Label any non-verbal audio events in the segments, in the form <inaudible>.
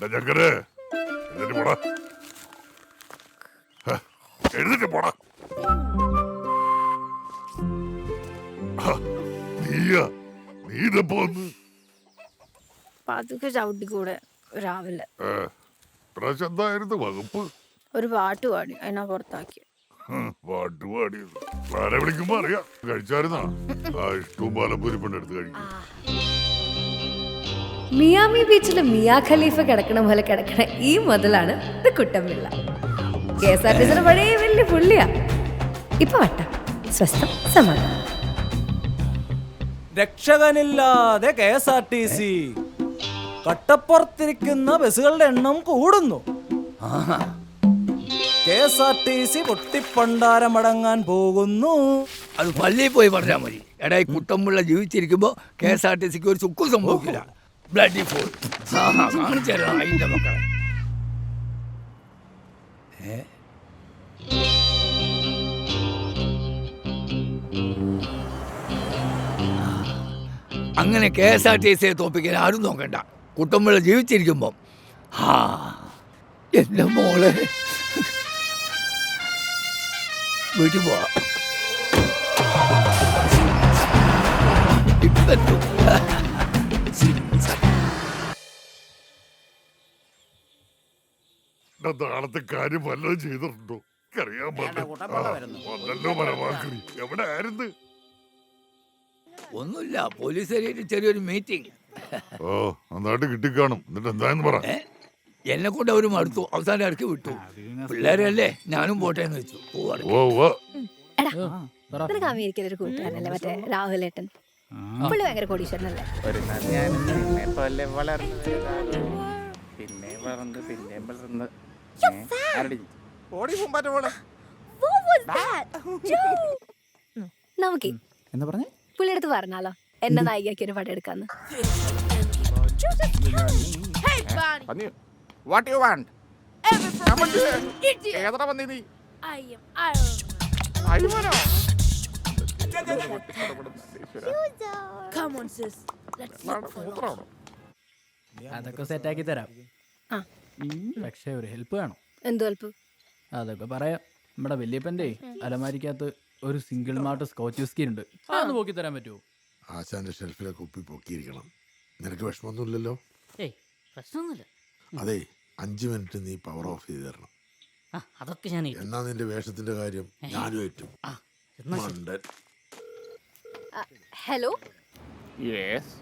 ചക്കരെ എഴുതിട്ട് പോടാ. ഹ, എഴുതിട്ട് പോടാ. നീയാ നീ ഇതപ്പോ വന്ന്? പതുക്കെ ചവിട്ടിക്കൂടെ രാവിലെ. എന്തായിരുന്നു വകുപ്പ്? ഒരു പാട്ട് പാടി അതിനാ പുറത്താക്കി പാട്ട് പാടിയത്. ആരെ വിളിക്കുമ്പോ അറിയാം. കഴിച്ചായിരുന്നാ? ആ ഇഷ്ടവും പാലപ്പൂരി പെണ്ണെടുത്ത് കഴിക്കും. മിയാമി ബീച്ചിൽ മിയാ ഖലീഫ കിടക്കണ പോലെ കിടക്കണ ഈ മുതലാണ് ഇത് Kuttampilla. K S R T സിയുടെ പഴയ വലിയ പുള്ളിയാ. ഇപ്പൊ വട്ട. സ്വസ്ഥം സമാധാനം. രക്ഷകനില്ലാതെ K S R T C. കട്ടപ്പുറത്തിരിക്കുന്ന ബസ്സുകളുടെ എണ്ണം കൂടുന്നു. K S R T C പൊട്ടിപ്പണ്ടാരമടങ്ങാൻ പോകുന്നു. അത് പള്ളിയിൽ പോയി പറഞ്ഞാൽ മതി. എടാ ഈ കുട്ടമ്പിള്ള ജീവിച്ചിരിക്കുമ്പോ കെ എസ് ആർ ടി സിക്ക് ഒരു ചുക്കും സംഭവിക്കില്ല. ബ്ലഡി ഫോൾ കാണിച്ചു മക്കളെ. ഏ? അങ്ങനെ കെ എസ് ആർ ടി സിയെ തോപ്പിക്കാൻ ആരും നോക്കണ്ട. കുട്ടമ്പിള്ള ജീവിച്ചിരിക്കുമ്പം. ആ എന്റെ മോളെ. വീട്ടിൽ പോവാം. എടാ, നാളത്തെ കാര്യം വല്ലതും ചെയ്തിട്ടുണ്ടോ? അറിയാൻ വന്നല്ലോ പരമാക്രി എവിടെ ആയിരുന്നു ഒന്നുമില്ല പോലീസുകാരായിട്ട് ചെറിയൊരു മീറ്റിംഗ് ഓ നന്നായിട്ട് കിട്ടിക്കാണും. എന്നിട്ട് എന്തായെന്ന് പറ. എന്നെ കൊണ്ട് അവർ മടുത്തു. അവസാനം ഇറക്കി വിട്ടു. പിള്ളേരല്ലേ? ഞാനും പോട്ടെ എന്ന് വെച്ചു ഓ ഓ എടാ നിനക്ക് അമേരിക്കയിൽ ഒരു കൂട്ടുകാരനല്ലേ? മറ്റേ രാഹുലേട്ടൻ. പുള്ളി ഭയങ്കര കോടീശ്വരനല്ലേ? ഒരു നാൾ ഞാൻ നിന്നെ പോലെ വളർന്നു വലുതായി. പിന്നെ വളർന്ന് പിന്നെ വളർന്ന്. ഏ, ആരടി? ഓടി പൂമ്പാറ്റ പോണെ നമുക്ക് എന്താ പറഞ്ഞേ? പുള്ളിയെടുത്ത് പറഞ്ഞാലോ? എന്നെ നായികയാക്കി ഒരു പടം എടുക്കാന്ന്. പന്നി വാട്ട് യു വാണ്ട് ഏതറ പന്നി നീ? അയ്യോ മൂത്രമാണോ. അതൊക്കെ സെറ്റാക്കി തരാം. ആ. പക്ഷെ ഒരു ഹെൽപ്പ് വേണം. എന്തോ ഹെൽപ്പ് അതൊക്കെ പറയാം. നമ്മുടെ വല്യപ്പന്റെ അലമാരിക്കകത്ത് ഒരു സിംഗിൾ മാർട്ട് സ്കോച്ച് വിസ്കി ഉണ്ട്. അതൊന്ന് പോക്കി തരാൻ പറ്റുമോ? ആശാന്റെ ഷെൽഫിലൊക്കെ കുപ്പി പൊക്കിയിരിക്കണം. നിനക്ക് വിഷമമൊന്നുമില്ലല്ലോ? ഏയ് പ്രശ്നമൊന്നുമില്ല. അതെ അഞ്ചു മിനിറ്റ് നീ പവർ ഓഫ് ചെയ്ത് തരണം. ആ അതൊക്കെ ഞാൻ ഏറ്റു. എന്നാ നിന്റെ വേഷത്തിന്റെ കാര്യം? ഞാനും ഏറ്റും. ആ എന്നാ ശരി. മണ്ടൻ. Hello? Yes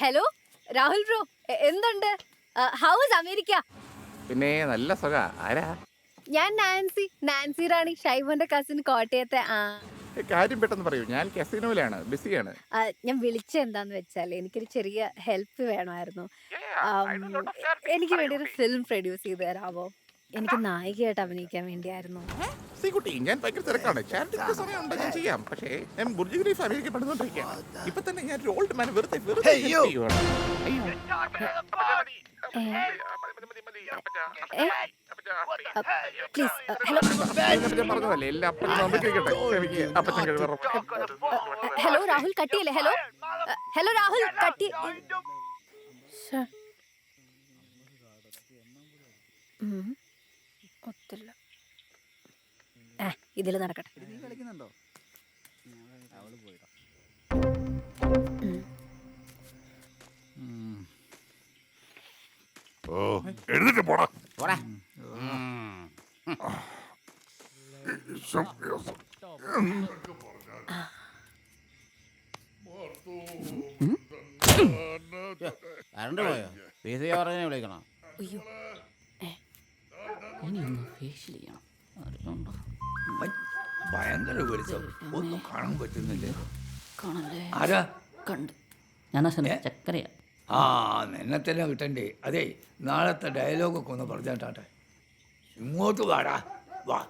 hello? Rahul bro എന്തുണ്ട്? How's America? പിന്നെ നല്ല സുഖ. ആരാ? ഞാൻ നാൻസി നാൻസി റാണി ഷൈബോന്റെ കസിൻ കോട്ടയത്തെ ആ. കാര്യം പെട്ടെന്ന് പറയൂ. ഞാൻ കസിനോയിലാണ് ബിസിയാണ്. ഞാൻ വിളിച്ച എന്താന്ന് വെച്ചാൽ എനിക്കൊരു ചെറിയ ഹെൽപ്പ് വേണമായിരുന്നു. എനിക്ക് വേണ്ടി ഒരു ഫിലിം പ്രൊഡ്യൂസ് ചെയ്ത് തരാമോ? എനിക്ക് നായികയായിട്ട് അഭിനയിക്കാൻ വേണ്ടിയായിരുന്നു. ഞാൻ ഭയങ്കര തിരക്കാണ്. ചാരിറ്റിക്ക് ഉണ്ട് ഞാൻ ചെയ്യാം. പക്ഷേ ഞാൻ ബുർജ് ഖലീഫ് അമേരിക്ക പഠിച്ചുകൊണ്ടിരിക്കുകയാണ് ഇപ്പൊ തന്നെ ഞാൻ ഒരു ഓൾഡ് മാൻ വെറുതെ വെറുതെ help ചെയ്യുവാണ്. അയ്യോ. Please hello. ഇതിനെപ്പറ്റി ഞാൻ പറഞ്ഞതല്ലേ? എല്ലാ അപ്പനും നോക്കിയിരിക്കട്ടെ എനിക്ക് അപ്പച്ചൻ കഴിവറ ഹലോ രാഹുൽ കട്ടിയല്ലേ? ഹലോ. ഹലോ രാഹുൽ കട്ടി ശ്ശെ. ഉം. ഒത്തില്ല. ആ ഇതിൽ നടക്കട്ടെ. ഓ എഴുതിട്ട് പോടാ. ആ ചക്കരയാ. ആ നിന്നെ തന്നെ കിട്ടണ്ടേ. അതെ നാളത്തെ ഡയലോഗൊക്കെ ഒന്ന് പറഞ്ഞാട്ടെ ഇങ്ങോട്ട് വാടാ. വാ.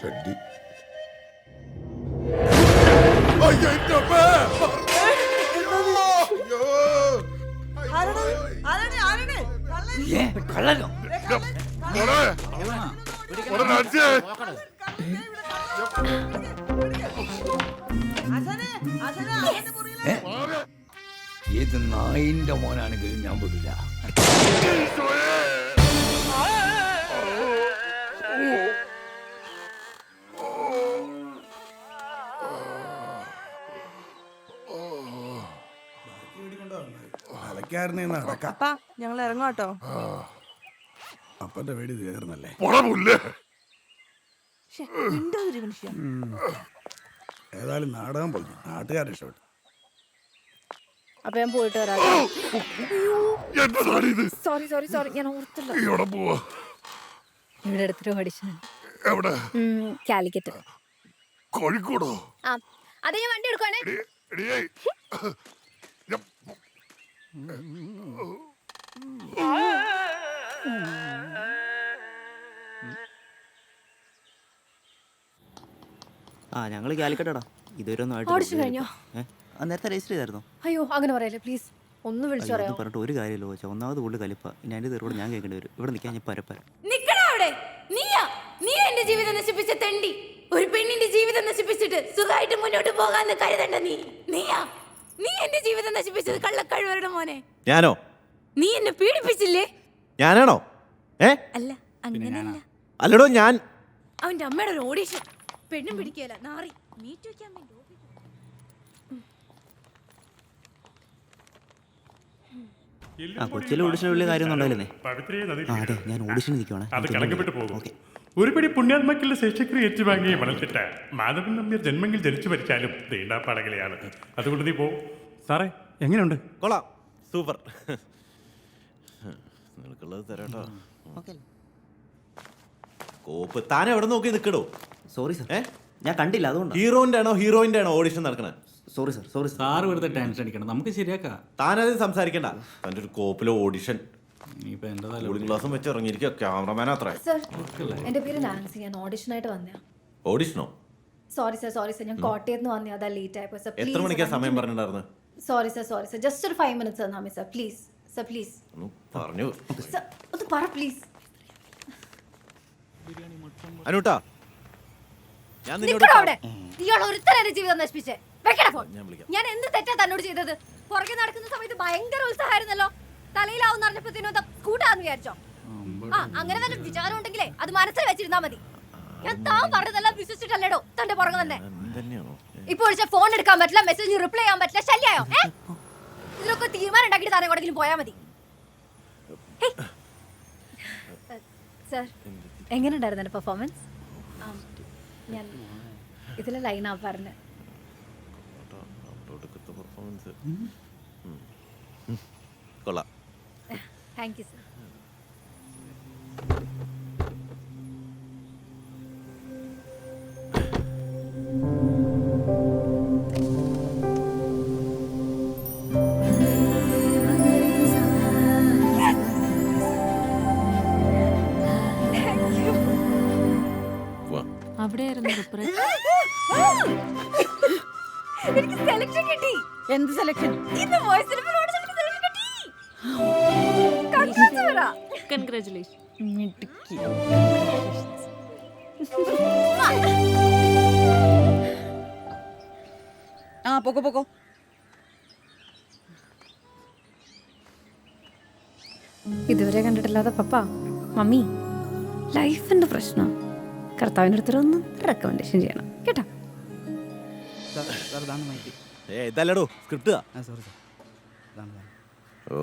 ഷഡ്ഡി ഏ കള്ളനോ? ഏത് നായിന്റെ മോനാണെങ്കിലും ഞാൻ വിടില്ല. അലക്കാരനെ നടക്കാം അപ്പാ ഞങ്ങൾ ഇറങ്ങാട്ടോ. അപ്പന്റെ പേടി തീർന്നല്ലേ പോടാ പുല്ലേ മിണ്ടാതിരി മനുഷ്യ. ഏതായാലും നാടകം പോയി നാട്ടുകാരെ ഇഷ്ടപ്പെട്ടു. അപ്പൊ ഞാൻ പോയിട്ട് വരാം. എന്നതാണ് ഇത്? സോറി സോറി സോറി ഞാൻ ഓർത്തില്ല. ഇവിടെ പോവാ. ഇവിടെ അടുത്തൊരു ഓഡിഷൻ. എവിടെ? കാലിക്കറ്റ്. കോഴിക്കോടോ? ആ അത് ഞാൻ വണ്ടി എടുക്കുവാണേ. എടി-. ഞാൻ ആ ഞങ്ങൾ കാലിക്കട്ടടാ. ഇതുവരെ ഒന്നും ആയിട്ട് കഴിഞ്ഞോ? ഏ? ആ നേരത്തെ രജിസ്റ്റർ ചെയ്തായിരുന്നോ? അയ്യോ അങ്ങനെ പറയല്ലേ പ്ലീസ് ഒന്ന് വിളിച്ചു അയ്യോ, പറയാമോ? ഒന്നും പറഞ്ഞിട്ട് ഒരു കാര്യമില്ല ചോദിച്ചാൽ ഒന്നാമത് കൂടുതൽ കലിപ്പ. ഇനി അതിന്റെ തെരുവോട് ഞാൻ കേൾക്കേണ്ടി വരും. ഇവിടെ നിൽക്കാൻ ഞാൻ പരപ്പര. നിക്കടാ അവിടെ. നീയാ. നീ എന്റെ ജീവിതം നശിപ്പിച്ച തെണ്ടി. ഒരു പെണ്ണിന്റെ ജീവിതം നശിപ്പിച്ചിട്ട് സുഖമായിട്ട് മുന്നോട്ട് പോകാന്ന് കരുതണ്ട നീ. നീയാ. നീ എന്റെ ജീവിതം നശിപ്പിച്ചത് കള്ളക്കഴിവരുടെ മോനെ. ഞാനോ? നീ എന്നെ പീഡിപ്പിച്ചില്ലേ? ഞാനാണോ? ഏ? അല്ല അങ്ങനെയല്ല അല്ലടോ ഞാൻ അവന്റെ അമ്മയുടെ ഒരു ഓഡീഷൻ. പെണ്ണും പിടിക്കല നാറി. മീറ്റ് വയ്ക്കാൻ വേണ്ടി ആ കൊച്ചിയിലെ ഓഡിഷന് വലിയ കാര്യമൊന്നും ഉണ്ടായില്ലേ ആ അതെ ഞാൻ ഓഡിഷൻ നിൽക്കുവാണ്. ഓക്കെ. ഒരുപടി പുണ്യാത്മാക്കളുടെ ശേഷിക്രി ഏറ്റുവാങ്ങിയ മണൽത്തിട്ട മാധവൻ നമ്പ്യർ ജന്മങ്ങൾ ജനിച്ചു മരിച്ചാലും തീണ്ടാപ്പാടകളെയാണ് അതുകൊണ്ട് നീ പോ. സാറേ എങ്ങനെയുണ്ട്? കൊള്ളാം. സൂപ്പർ. നിനക്കുള്ളത് തരാട്ടോ. കോപ്പ് താൻ എവിടെ നോക്കി നിൽക്കടോ സോറി സർ ഏ? ഞാൻ കണ്ടില്ല അതുകൊണ്ടാണ് ഹീറോയിന്റെ ആണോ ഹീറോയിന്റെ ആണോ ഓഡിഷൻ നടക്കണേ? Sorry sir sorry sir sir വെറുതെ ടെൻഷൻ അടിക്കണം. നമുക്ക് ശരിയാക്കാം. താനത് സംസാരിക്കണ്ട. തന്റെ ഒരു കോപ്പിലെ ഓഡിഷൻ. ഇനിയിപ്പോ എന്റെ തല കൂളിംഗ് ഗ്ലാസും വെച്ച് ഇറങ്ങിയിരിക്കുക ക്യാമറമാൻ അത്ര. സർ എന്റെ പേര് നാൻസി ഞാൻ ഓഡിഷനായിട്ട് വന്നയാ ഓഡിഷനോ സോറി സർ സോറി സർ ഞാൻ കോട്ടയത്ത് നിന്ന് വന്നേ അതാ ലേറ്റ് ആയപ്പോ. സർ എത്ര മണിക്കാ സമയം പറഞ്ഞിട്ടുണ്ടായിരുന്നു? Sorry sir sorry sir just ഒരു ഫൈവ് മിനിറ്റ്സ് തന്നാ മതി സർ പ്ലീസ് സർ പ്ലീസ് ഒന്ന് പറഞ്ഞു. സർ ഒന്ന് പറ പ്ലീസ് അനുട്ടാ ഞാൻ നിന്നോട് നിക്കടോ അവിടെ. ഇയാൾ ഒരുത്തരം എന്റെ ജീവിതം നശിപ്പിച്ചേ. വെക്കട ഫോൺ ഞാൻ വിളിക്കാം. ഞാൻ എന്ത് തെറ്റാ തന്നോട് ചെയ്തത്? പുറകെ നടക്കുന്ന സമയത്ത് ഭയങ്കര ഉത്സാഹമായിരുന്നല്ലോ. തലയിലാവും അറിഞ്ഞപ്പോഴത്തേനും കൂട്ടാന്ന് വിചാരിച്ചോ? ആ അങ്ങനെ വല്ല വിചാരം ഉണ്ടെങ്കിലേ അത് മനസ്സിൽ വെച്ചിരുന്നാ മതി. ഞാൻ താൻ പറഞ്ഞതെല്ലാം വിശ്വസിച്ചിട്ടല്ലേടോ തന്റെ പുറകെ തന്നെ ഇപ്പൊ വിളിച്ച ഫോൺ എടുക്കാൻ പറ്റില്ല മെസ്സേജ് റിപ്ലൈ ചെയ്യാൻ പറ്റില്ല ശല്യായോ? ഏ? ഇതിനൊക്കെ തീരുമാനം ഉണ്ടാക്കിയിട്ട് എവിടെങ്കിലും പോയാ മതി. സർ എങ്ങനെ ഉണ്ടായിരുന്നു പെർഫോമൻസ് ഞാൻ ഇതിലെ ലൈനാ പെർഫോമൻസ് കൊള്ളാം. താങ്ക് യു സർ അവിടെയായിരുന്നു എനിക്ക് സെലക്ഷൻ കിട്ടി. എന്ത് സെലക്ഷൻ ഇന്ന് വോയിസ് സെലക്ഷൻ കിട്ടി. കൺഗ്രാറ്റുലേഷൻ ആ പൊക്കോ പൊക്കോ. ഇതുവരെ കണ്ടിട്ടില്ലാതെ പപ്പ മമ്മി ലൈഫിന്റെ പ്രശ്നം? കർത്താവിന്റെ അടുത്തൊന്ന് റെക്കമെൻഡേഷൻ ചെയ്യണം കേട്ടോ? ഏ ഇതല്ലടോ സ്ക്രിപ്റ്റ് സോറി ഓ.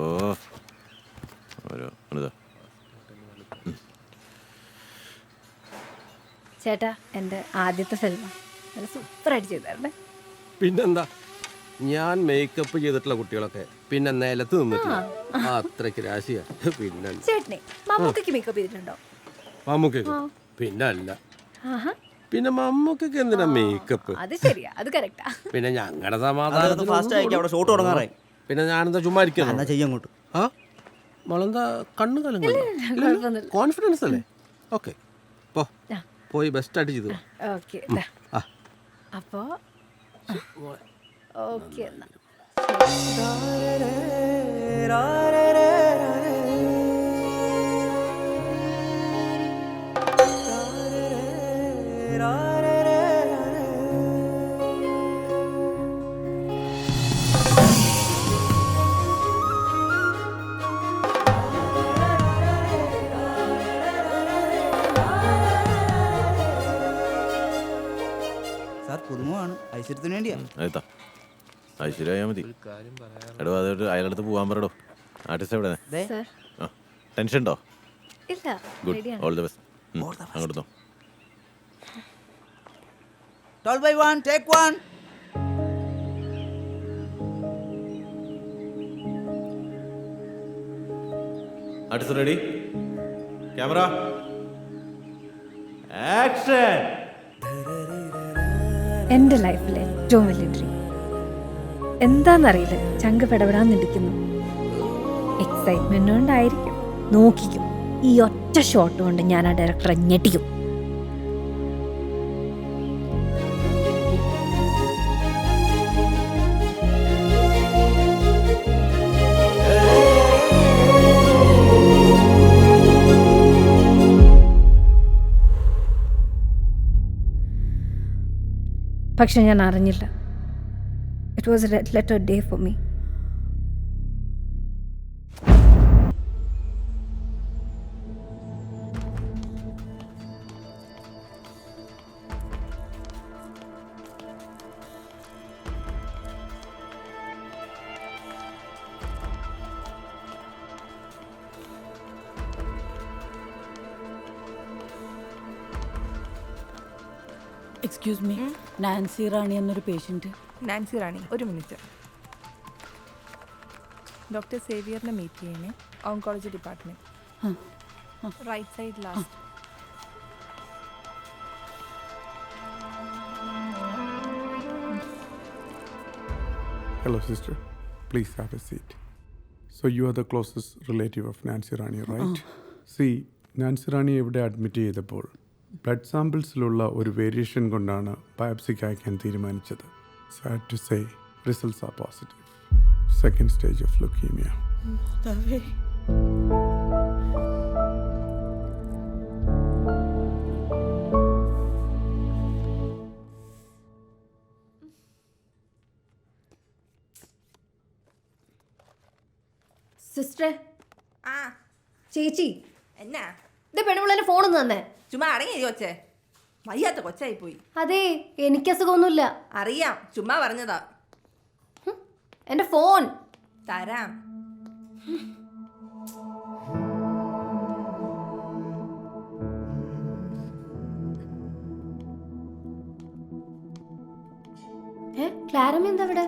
അനുതാ ചേട്ടാ എന്റെ ആദ്യത്തെ ഫിലിം നല്ല സൂപ്പറായിട്ട് ചെയ്തായിരുന്നേ. പിന്നെന്താ? ഞാൻ മേക്കപ്പ് ചെയ്തിട്ടുള്ള കുട്ടികളൊക്കെ പിന്നെ നിലത്ത് നിന്നിട്ടില്ല. അത്രയ്ക്ക് രാശിയാ. പിന്നെ ചേട്ടനെ മമ്മൂക്കയ്ക്ക് മേക്കപ്പ് ചെയ്തിട്ടുണ്ടോ? പിന്നെ അല്ല. ആഹാ. പിന്നെ മമ്മൂക്കൊക്കെ എന്തിനാ മേക്കപ്പ് അത് ശരിയാ അത് കറക്റ്റാ പിന്നെ ഞങ്ങളുടെ സമാധാനം ഫാസ്റ്റ് അവിടെ ഷോട്ട് തുടങ്ങാറായി പിന്നെ ഞാനെന്താ ചുമ്മാ എന്നാ ഇരിക്കുന്നു ചെയ്യാം അങ്ങോട്ട്? മോളെന്താ കണ്ണു കലങ്ങുന്നു കോൺഫിഡൻസ് അല്ലേ? ഓക്കെ പോ. പോയി ബെസ്റ്റ് ആയിട്ട് ചെയ്തു. ഓക്കെ അപ്പോ ഓക്കെ എന്നാ. ഐശ്വര്യ മതി എടോ അതൊരു അയാളടുത്ത് പോകാൻ പറയടോ ആർട്ടിസ്റ്റ് എവിടെ ദേ. സർ. ആ ടെൻഷൻ ഉണ്ടോ ഇല്ല ഗുഡ് ഓൾ ദ ബെസ്റ്റ് അങ്ങോട്ട് നോ ടോൾ by one take one artist ready camera. Action എന്റെ ലൈഫിലെ ഏറ്റവും വലിയ ഡ്രീം എന്താണെന്നറിയില്ല ചങ്ക് പെടപെടാൻ നിൽക്കുന്നു എക്സൈറ്റ്മെന്റ് കൊണ്ടായിരിക്കും നോക്കിക്കും. ഈ ഒറ്റ ഷോട്ട് കൊണ്ട് ഞാൻ ആ ഡയറക്ടറെ ഞെട്ടിക്കും. പക്ഷെ ഞാൻ അറിഞ്ഞില്ല. it was red letter day for me excuse me Nancy Rani എന്നൊരു പേഷ്യന്റ് നാൻസി റാണി ഒരു മിനിറ്റ്. ഡോക്ടർ സേവിയറിനെ മീറ്റ് ചെയ്യണേ oncology department right side last hello sister Please have a seat. So you are the closest relative of Nancy Rani, right? See, Nancy Rani ഇവിടെ admit ചെയ്തപ്പോൾ blood സാമ്പിൾസിലുള്ള ഒരു variation കൊണ്ടാണ് ബയോപ്സിക്ക് അയക്കാൻ തീരുമാനിച്ചത്. Sad to say results are positive second stage of leukaemia സിസ്റ്ററെ ആ. ചേച്ചി. എന്നാ? ഇത് പെണ്ണുപിള്ളേന്റെ ഫോണൊന്ന് തന്നെ. ചുമ്മാ അടങ്ങി കൊച്ചേ വയ്യാത്ത കൊച്ചായി പോയി അതെ എനിക്ക് അസുഖമൊന്നുമില്ല. അറിയാം ചുമ്മാ പറഞ്ഞതാ. എന്റെ ഫോൺ. തരാം. ഏ ക്ലാരമ്മ എന്താ ഇവിടെ?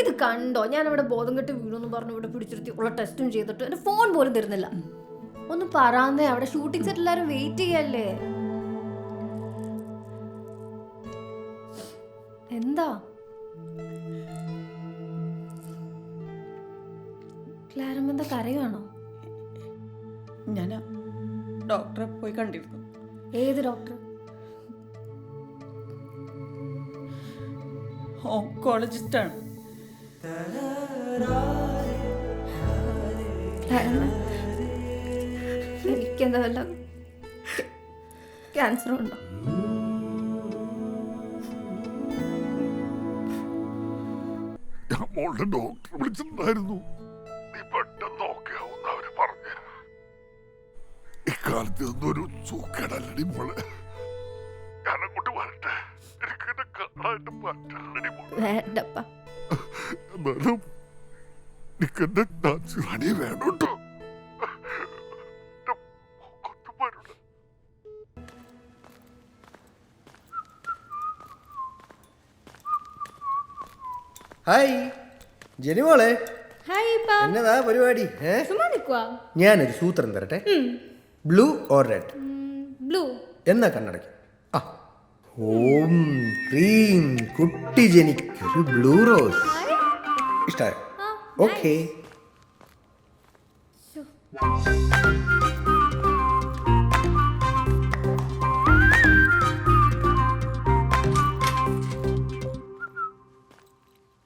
ഇത് കണ്ടോ? ഞാൻ അവിടെ ബോധം കെട്ട് വീണു പറഞ്ഞു ഇവിടെ പിടിച്ചിരുത്തി ഉള്ള ടെസ്റ്റും ചെയ്തിട്ട്. എന്റെ ഫോൺ പോലും തരുന്നില്ല. ഒന്ന് പറയാന്നേ അവിടെ ഷൂട്ടിംഗ് സെറ്റ് എല്ലാരും വെയിറ്റ് ചെയ്യല്ലേ? എന്താ? ക്ലാരമ്മ എന്താ കരയാണോ ഞാൻ ഡോക്ടറെ പോയി കണ്ടിരുന്നു. ഏത് ഡോക്ടർ? ഓങ്കോളജിസ്റ്റാണ്. എനിക്കെന്താ വല്ല ക്യാൻസർ മോളുടെ ഡോക്ടർ വിളിച്ചിട്ടുണ്ടായിരുന്നു. നീ പെട്ടെന്ന് നോക്കാവുന്ന അവർ പറഞ്ഞ. ഇക്കാലത്ത് ഒരു സൂക്കേടല്ലടി മോളെ. ഞാൻ അങ്ങോട്ട് വരട്ടെ. എനിക്ക് എന്നെ കാണാനായിട്ട് പറ്റില്ലടി മോളെ. വേണ്ടപ്പ. എന്നാലും നിക്കെന്റെ നാച്ചി റാണി വേണോട്ടോ. ഹായ്. ജനിമോളെ ഹായ് എന്നതാ പരിപാടി? ചുമ്മാ നിക്കുവാ. ഞാനൊരു സൂത്രം തരട്ടെ. ബ്ലൂ ഓർ റെഡ് ബ്ലൂ എന്നാ കണ്ണടയ്ക്ക്. ആ. ഓം ക്രീം കുട്ടി ജനിക്കൊരു ബ്ലൂ റോസ് ഇഷ്ടമായോ ഓക്കെ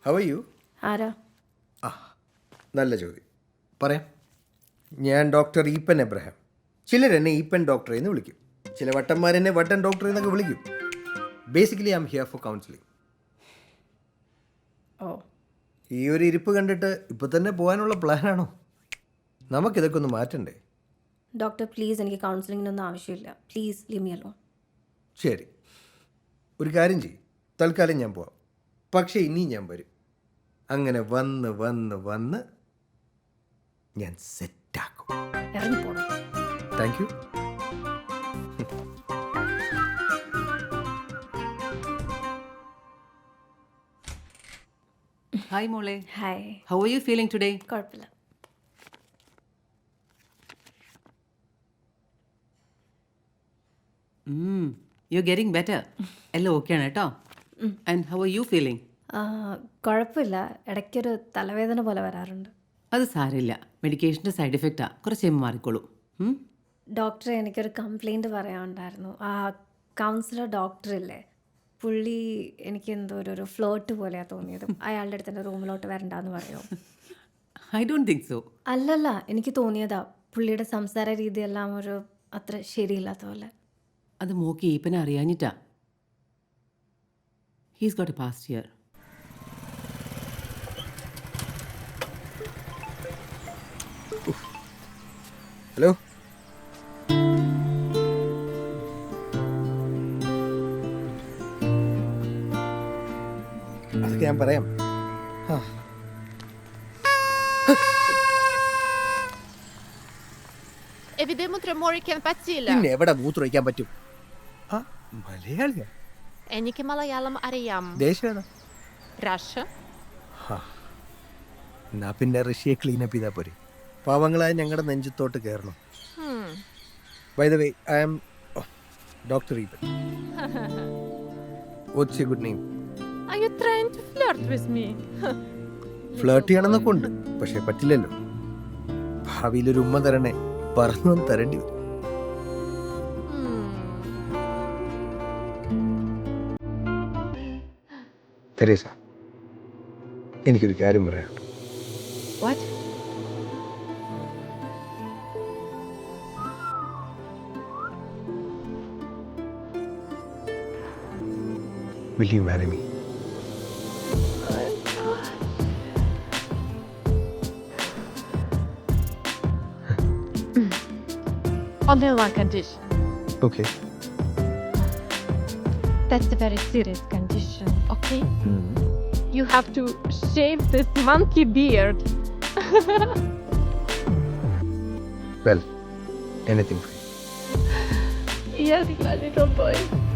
ഹൗ യു ആരാ? ആ നല്ല ചോദ്യം. പറയാം. ഞാൻ ഡോക്ടർ ഈപ്പൻ എബ്രഹാം. ചിലരെന്നെ ഈപ്പൻ ഡോക്ടർ എന്ന് വിളിക്കും. ചില വട്ടന്മാരെന്നെ വട്ടൻ ഡോക്ടർ എന്നൊക്കെ വിളിക്കും. Basically I am here for counselling ഓ. ഈ ഒരു ഇരിപ്പ് കണ്ടിട്ട് ഇപ്പൊ തന്നെ പോകാനുള്ള പ്ലാനാണോ? നമുക്കിതൊക്കെ ഒന്ന് മാറ്റണ്ടേ? ഡോക്ടർ പ്ലീസ് എനിക്ക് കൗൺസിലിങ്ങിനൊന്നും ആവശ്യമില്ല. പ്ലീസ് അലോൺ ശരി. ഒരു കാര്യം ചെയ്യും. തൽക്കാലം ഞാൻ പോവാം. പക്ഷേ ഇനിയും ഞാൻ വരും. അങ്ങനെ വന്ന് വന്ന് വന്ന് ഞാൻ സെറ്റാക്കും. ഇറങ്ങിപ്പോണം. താങ്ക് യു ഹായ് മോളെ hi how are you feeling today കുഴപ്പമില്ല. യു ആർ ഗെറ്റിംഗ് ബെറ്റർ എല്ലാം ഓക്കെയാണ് ആണ് കേട്ടോ. And how are you feeling കുഴപ്പമില്ല. ഇടയ്ക്കൊരു തലവേദന പോലെ വരാറുണ്ട്. അത് സാരമില്ല. മെഡിക്കേഷന്റെ സൈഡ് എഫക്റ്റാ കുറച്ച് കഴിയുമ്പോൾ മാറിക്കോളും. ഉം? ഡോക്ടറെ എനിക്കൊരു കംപ്ലൈന്റ് പറയാനുണ്ടായിരുന്നു. ആ കൗൺസിലർ ഡോക്ടറില്ലേ? പുള്ളി എനിക്ക് എന്തോ ഒരു ഒരു ഫ്ലോട്ട് പോലെയാണ് തോന്നിയത്. <laughs> അയാളുടെ അടുത്ത് എന്റെ റൂമിലോട്ട് വരണ്ടെന്ന് പറയുമോ ഐ ഡോണ്ട് തിങ്ക് സോ അല്ലല്ല എനിക്ക് തോന്നിയതാ. പുള്ളിയുടെ സംസാര രീതിയെല്ലാം ഒരു അത്ര ശരിയില്ലാത്ത പോലെ. അത് മോക്ക് ഈപ്പനെ അറിയാഞ്ഞിട്ടാ. He's got a past year hello അതൊക്കെ ഞാൻ പറയാം. ആ. എവിടെ Morrikan Patsila. പിന്നെ എവിടെ മൂത്രമൊഴിക്കാൻ പറ്റും? ആ മലയാളിയാ. എനിക്ക് മലയാളം അറിയാം. റഷ്യ. എന്നാ പിന്നെ റഷ്യ ക്ലീൻ അപ്പ് ചെയ്താൽ പോരെ. പാവങ്ങളായ ഞങ്ങളുടെ നെഞ്ചത്തോട്ട് കയറണം by the way I am doctor Eapen what's your good name are you trying to flirt with me flirt ചെയ്യണമെന്നൊക്കെ ഉണ്ട് പക്ഷെ പറ്റില്ലല്ലോ. ഭാവിയിൽ ഒരു ഉമ്മ തരണേ പറഞ്ഞു തരേണ്ടി വരും. തെരേസ എനിക്കൊരു കാര്യം പറയാം Will you marry me? Only one condition. Okay. That's a very serious condition, okay? Hmm. You have to shave this monkey beard. Well, anything for you. <laughs> yes, my little boy.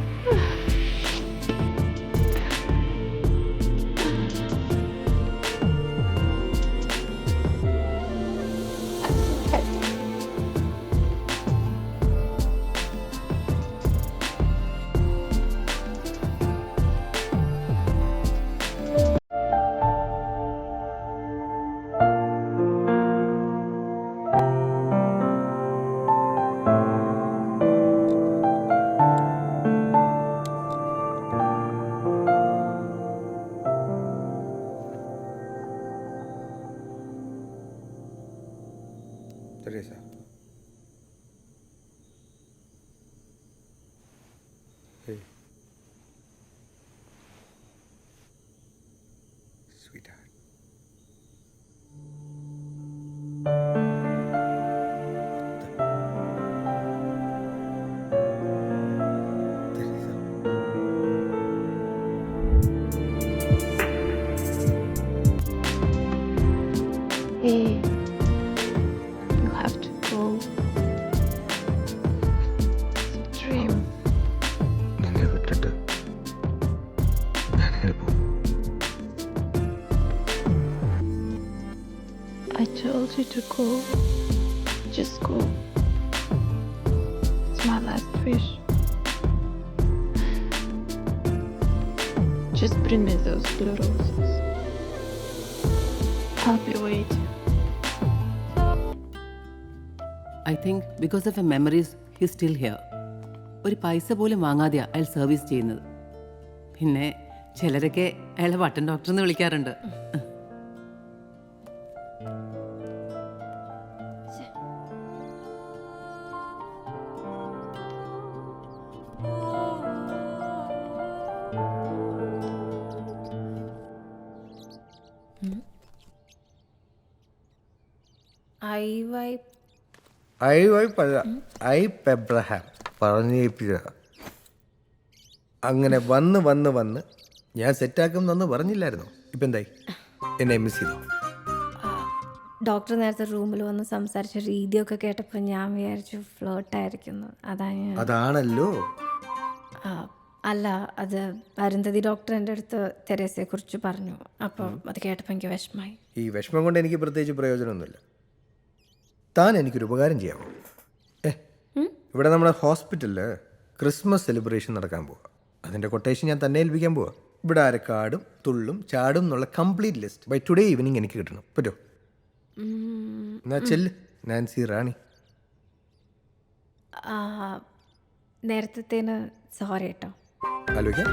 Go. Just go. It's my last wish. Just bring me those blue roses. I'll be waiting. I think because of a memories he still here ഒരു പൈസ പോലും വാങ്ങാതെയാ അയാൾ service ചെയ്യുന്നത് പിന്നെ ചിലരൊക്കെ അയാളെ വട്ടൻ doctor എന്ന് വിളിക്കാറുണ്ട് ഐ വൈപ്പല്ല ഐ പെബ്രഹാം പറഞ്ഞു കേൾപ്പിച്ച അങ്ങനെ വന്ന് വന്ന് വന്ന് ഞാൻ സെറ്റാക്കും എന്നൊന്നും പറഞ്ഞില്ലായിരുന്നു? ഇപ്പം എന്തായി? എന്നെ മിസ് ചെയ്തോ? ഡോക്ടർ നേരത്തെ റൂമിൽ വന്ന് സംസാരിച്ച രീതിയൊക്കെ കേട്ടപ്പോൾ ഞാൻ വിചാരിച്ചു ഫ്ലോട്ടായിരിക്കുന്നു അതാ ഞാൻ അതാണല്ലോ. ആ, അല്ല അത് അരുന്ധതി ഡോക്ടർ എന്റെ അടുത്ത് തെരേസയെ കുറിച്ച് പറഞ്ഞു അപ്പോൾ അത് കേട്ടപ്പോൾ എനിക്ക് വിഷമായി. ഈ വിഷമം കൊണ്ട് എനിക്ക് പ്രത്യേകിച്ച് പ്രയോജനമൊന്നുമില്ല. താൻ എനിക്കൊരു ഉപകാരം ചെയ്യാമോ? ഏ ഇവിടെ നമ്മുടെ ഹോസ്പിറ്റലിൽ ക്രിസ്മസ് സെലിബ്രേഷൻ നടക്കാൻ പോവാ. അതിന്റെ കൊട്ടേഷൻ ഞാൻ തന്നെ ഏൽപ്പിക്കാൻ പോവാ. ഇവിടെ ആരക്കാടും തുള്ളും ചാടും എന്നുള്ള complete list by today evening എനിക്ക് കിട്ടണം. പറ്റോ? എന്നാ ചെല്ല് നാൻസി റാണി. നേരത്തെ നേരത്തേന് സോറി കേട്ടോ ആലോചിക്കാം.